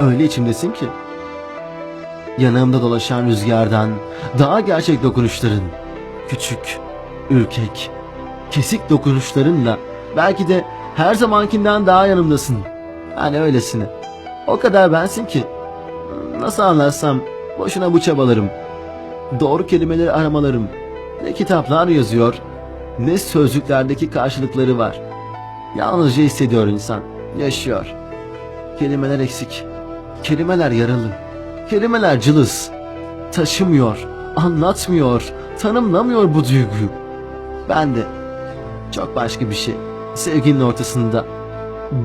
Öyle içimdesin ki. Yanağımda dolaşan rüzgardan daha gerçek dokunuşların, küçük, ürkek, kesik dokunuşlarınla belki de her zamankinden daha yanımdasın. Hani öylesine. O kadar bensin ki. Nasıl anlatsam boşuna bu çabalarım. Doğru kelimeleri aramalarım. Ne kitaplar yazıyor ne sözlüklerdeki karşılıkları var. Yalnızca hissediyor insan. Yaşıyor. Kelimeler eksik. Kelimeler yaralı. Kelimeler cılız. Taşımıyor, anlatmıyor, tanımlamıyor bu duyguyu. Ben de çok başka bir şey. Sevginin ortasında.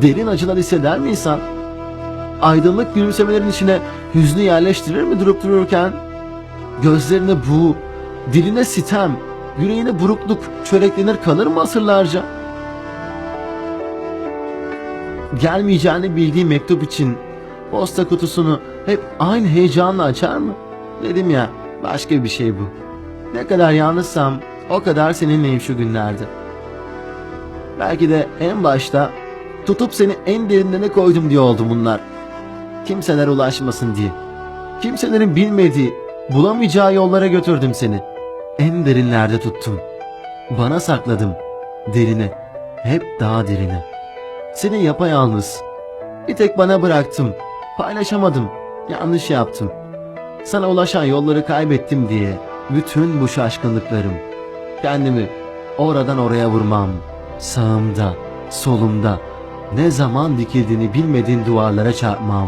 Derin acılar hisseder mi insan? Aydınlık gülümsemelerin içine hüznü yerleştirir mi durup dururken? Gözlerine bu, diline sitem, yüreğine burukluk çöreklenir kalır mı asırlarca? Gelmeyeceğini bildiği mektup için posta kutusunu hep aynı heyecanla açar mı? Dedim ya, başka bir şey bu. Ne kadar yalnızsam o kadar seninleyim şu günlerde. Belki de en başta tutup seni en derinlerine koydum diye oldu bunlar. Kimseler ulaşmasın diye. Kimselerin bilmediği, bulamayacağı yollara götürdüm seni. En derinlerde tuttum. Bana sakladım. Derine. Hep daha derine. Seni yapayalnız. Bir tek bana bıraktım. Paylaşamadım. Yanlış yaptım. Sana ulaşan yolları kaybettim diye. Bütün bu şaşkınlıklarım. Kendimi oradan oraya vurmam. Sağımda, solumda. Ne zaman dikildiğini bilmediğim duvarlara çarpmam.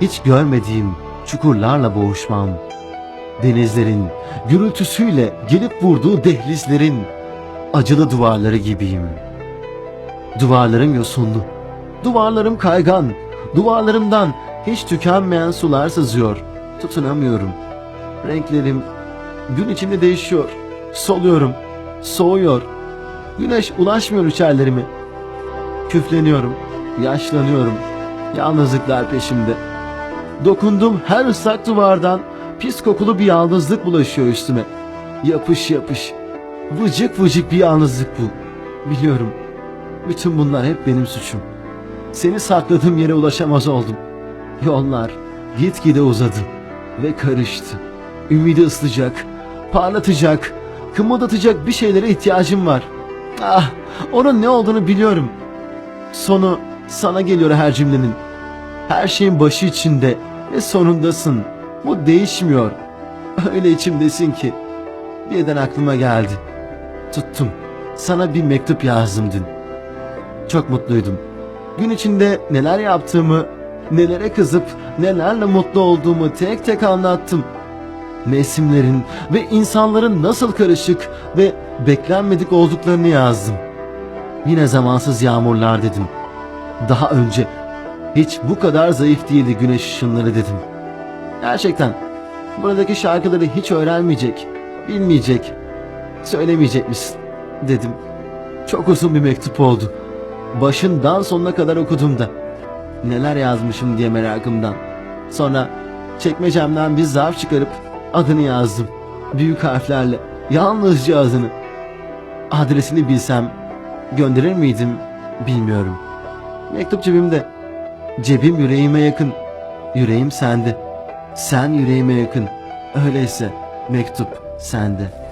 Hiç görmediğim çukurlarla boğuşmam. Denizlerin gürültüsüyle gelip vurduğu dehlizlerin acılı duvarları gibiyim. Duvarlarım yosunlu, duvarlarım kaygan, duvarlarımdan hiç tükenmeyen sular sızıyor. Tutunamıyorum. Renklerim gün içinde değişiyor. Soluyorum, soğuyor. Güneş ulaşmıyor içerlerime. Küfleniyorum, yaşlanıyorum. Yalnızlıklar peşimde. Dokunduğum her ıslak duvardan pis kokulu bir yalnızlık bulaşıyor üstüme. Yapış yapış. Vıcık vıcık bir yalnızlık bu. Biliyorum. Bütün bunlar hep benim suçum. Seni sakladığım yere ulaşamaz oldum. Yollar gitgide uzadı ve karıştı. Ümidi ıslıcak, parlatacak, kımıldatacak bir şeylere ihtiyacım var. Ah, onun ne olduğunu biliyorum. Sonu sana geliyor her cümlenin. Her şeyin başı içinde ve sonundasın. Bu değişmiyor. Öyle içimdesin ki. Birden aklıma geldi. Tuttum. Sana bir mektup yazdım dün. Çok mutluydum. Gün içinde neler yaptığımı, nelere kızıp nelerle mutlu olduğumu tek tek anlattım. Mevsimlerin ve insanların nasıl karışık ve beklenmedik olduklarını yazdım. Yine zamansız yağmurlar dedim. Daha önce hiç bu kadar zayıf değildi güneş ışınları dedim. Gerçekten buradaki şarkıları hiç öğrenmeyecek, bilmeyecek, söylemeyecek misin dedim. Çok uzun bir mektup oldu. Başından sonuna kadar okudum da. Neler yazmışım diye merakımdan. Sonra çekmecemden bir zarf çıkarıp adını yazdım. Büyük harflerle. Yalnızca adını. Adresini bilsem gönderir miydim bilmiyorum. Mektup cebimde. Cebim yüreğime yakın. Yüreğim sende. Sen yüreğime yakın. Öyleyse mektup sende.